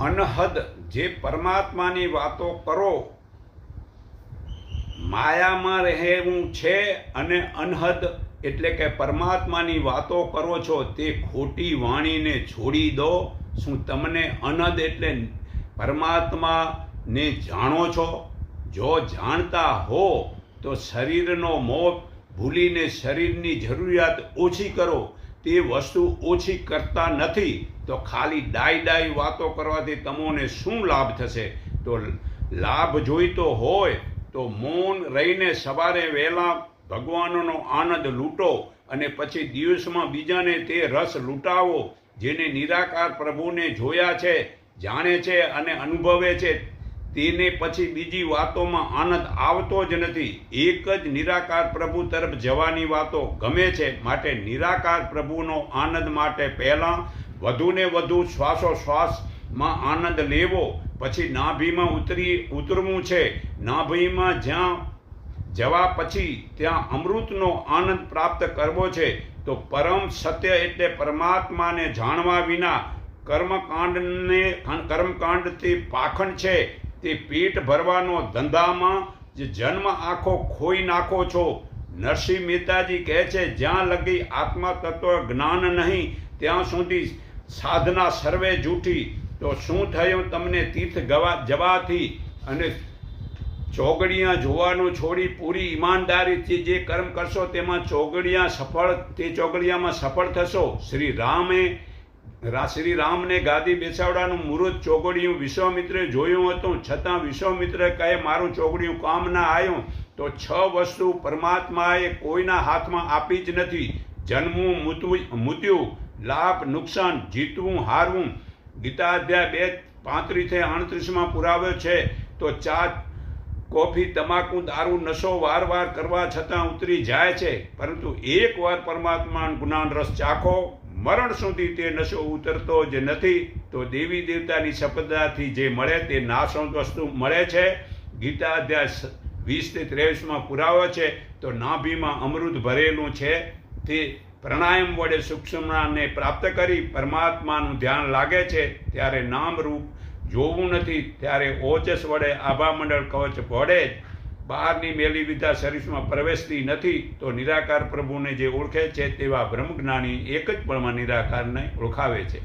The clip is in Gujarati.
અનહદ જે પરમાત્માની વાતો કરો, માયામાં રહેવું છે અને અનહદ એટલે કે પરમાત્માની વાતો કરો છો તે ખોટી વાણીને છોડી દો. શું તમને અનહદ એટલે પરમાત્માને જાણો છો? જો જાણતા હો, તો શરીરનો મોહ ભૂલીને શરીરની જરૂરિયાત ઓછી કરો. તે વસ્તુ ઓછી કરતા નથી, તો ખાલી ડાય ડાય વાતો કરવાથી તમને શું લાભ થશે? તો લાભ જોઈતો હોય, તો મૌન રહીને સવારે વહેલા ભગવાનનો આનંદ લૂંટો અને પછી દિવસમાં બીજાને તે રસ લૂંટાવો, જેને નિરાકાર પ્રભુને જોયા છે, જાણે છે અને અનુભવે છે. તેને પછી બીજી વાતોમાં આનંદ આવતો જ નથી. એક જ નિરાકાર પ્રભુ તરફ જવાની વાતો ગમે છે, માટે નિરાકાર પ્રભુનો આનંદ માટે પહેલાં વધુને વધુ શ્વાસોશ્વાસમાં આનંદ લેવો, પછી નાભીમાં ઉતરી, ઉતરવું છે. નાભીમાં જ્યાં જવા પછી ત્યાં અમૃતનો આનંદ પ્રાપ્ત કરવો છે, તો પરમ સત્ય એટલે પરમાત્માને જાણવા વિના કર્મકાંડને, કર્મકાંડથી પાખંડ છે. તે પેટ ભરવાનો ધંધામાં જે જન્મ આખો ખોઈ નાખો છો. નરસિંહ મહેતાજી કહે છે, જ્યાં લગી આત્મા તત્વ જ્ઞાન નહીં, ત્યાં સુધી સાધના સર્વે જૂઠી. તો શું થયું? તમને તીર્થ ગવા, જવાથી અને ચોગડિયા જોવાનું છોડી પૂરી ઈમાનદારીથી જે કર્મ કરશો, તેમાં ચોગડિયા સફળ, તે ચોગડિયામાં સફળ થશો? શ્રી રામે શ્રી રામને ગાદી બેસાડવાનું મુહૂર્ત ચોગડિયું વિશ્વામિત્રે જોયું હતું. છતાં વિશ્વામિત્ર કહે, મારું ચોગડિયું કામ ના આવ્યું તો છ વસ્તુ પરમાત્માએ કોઈના હાથમાં આપી જ નથી. જન્મવું, મૃત્યુ લાભ, નુકસાન, જીતવું, હારવું. ગીતા અધ્યાય બે પાંત્રીસે આડત્રીસમાં પુરાવ્યો છે, તો ચા, કોફી, તમાકુ, દારૂ નશો વાર વાર કરવા છતાં ઉતરી જાય છે. પરંતુ એકવાર પરમાત્માનું ગુનાન રસ ચાખો. મરણ સુધી તે નશો ઉતરતો જ નથી, તો દેવી દેવતાની સપદાથી જે મળે તે નાશવંત વસ્તુ મળે છે. ગીતા અધ્યાય વીસથી ત્રેવીસમાં પુરાવો છે, તો નાભીમાં અમૃત ભરેલું છે. તે પ્રાણાયામ વડે સૂક્ષ્મનાને પ્રાપ્ત કરી પરમાત્માનું ધ્યાન લાગે છે, ત્યારે નામરૂપ જોવું નથી, ત્યારે ઓજસ વડે આભામંડળ કવચ વડે બહારની મેલી વિદ્યા શરીરમાં પ્રવેશતી નથી, તો નિરાકાર પ્રભુને જે ઓળખે છે તેવા બ્રહ્મજ્ઞાની એક જ પળમાં નિરાકારને ઓળખાવે છે.